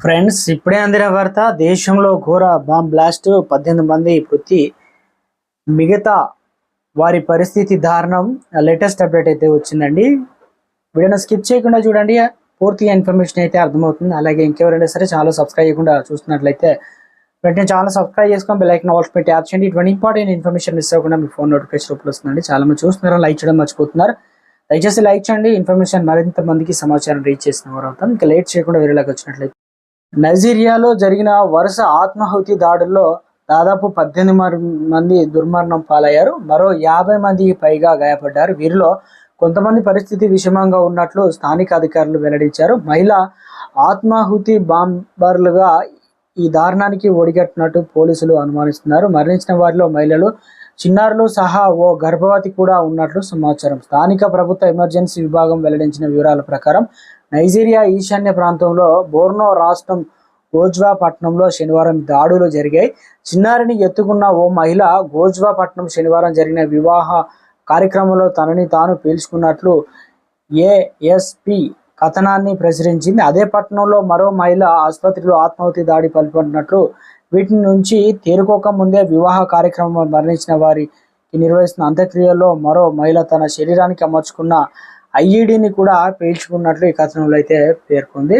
Friends ఇప్పుడే అందిన వార్త దేశంలో ఘోర బాంబ్ బ్లాస్ట్ పద్దెనిమిది మంది మృతి మిగతా వారి పరిస్థితి దారుణం లేటెస్ట్ అప్డేట్ అయితే వచ్చిందండి. వీడియోని స్కిప్ చేయకుండా చూడండి పూర్తిగా ఇన్ఫర్మేషన్ అయితే అర్థమవుతుంది. అలాగే ఇంకెవరైనా సరే చాలా సబ్స్క్రైబ్ చేయకుండా చూస్తున్నట్లయితే వెంటనే ఛానల్ సబ్స్క్రైబ్ చేసుకొని బెల్ ఆల్స్ పెట్టి యాప్ చేయండి. ఇటువంటి ఇంపార్టెంట్ ఇన్ఫర్మేషన్ మిస్ అవ్వకుండా మీ ఫోన్ నోటిఫికేషన్ రూపంలో వస్తుందండి. చాలా మంది చూస్తున్నారు లైక్ చేయడం మర్చిపోతున్నారు. దయచేసి లైక్ చేయండి. ఇన్ఫర్మేషన్ మరింత మందికి సమాచారం రీచ్ చేసిన వారు అవుతాం ఇంకా లేట్ చేయకుండా వేరేలాగా వచ్చినట్లయితే నైజీరియాలో జరిగిన వరుస ఆత్మాహుతి దాడుల్లో దాదాపు పద్దెనిమిది మంది దుర్మరణం పాలయ్యారు. మరో యాభై మంది పైగా గాయపడ్డారు. వీరిలో కొంతమంది పరిస్థితి విషమంగా ఉన్నట్లు స్థానిక అధికారులు వెల్లడించారు. మహిళ ఆత్మాహుతి బాంబర్లుగా ఈ దారుణానికి ఒడిగట్టినట్టు పోలీసులు అనుమానిస్తున్నారు. మరణించిన వారిలో మహిళలు చిన్నారులు సహా ఓ గర్భవతి కూడా ఉన్నట్లు సమాచారం. స్థానిక ప్రభుత్వ ఎమర్జెన్సీ విభాగం వెల్లడించిన వివరాల ప్రకారం నైజీరియా ఈశాన్య ప్రాంతంలో బోర్నో రాష్ట్రం గోజ్వా పట్టణంలో శనివారం దాడులు జరిగాయి. చిన్నారిని ఎత్తుకున్న ఓ మహిళ గోజ్వా పట్టణం శనివారం జరిగిన వివాహ కార్యక్రమంలో తనని తాను పీల్చుకున్నట్లు ఏఎస్పి కథనాన్ని ప్రచురించింది. అదే పట్టణంలో మరో మహిళ ఆసుపత్రిలో ఆత్మాహుతి దాడి పాల్పడినట్లు వీటి నుంచి తేరుకోక ముందే వివాహ కార్యక్రమం మరణించిన వారికి నిర్వహిస్తున్న అంత్యక్రియల్లో మరో మహిళ తన శరీరానికి అమర్చుకున్న ఐఈడిని కూడా పేల్చుకున్నట్లు ఈ కథనంలో అయితే పేర్కొంది.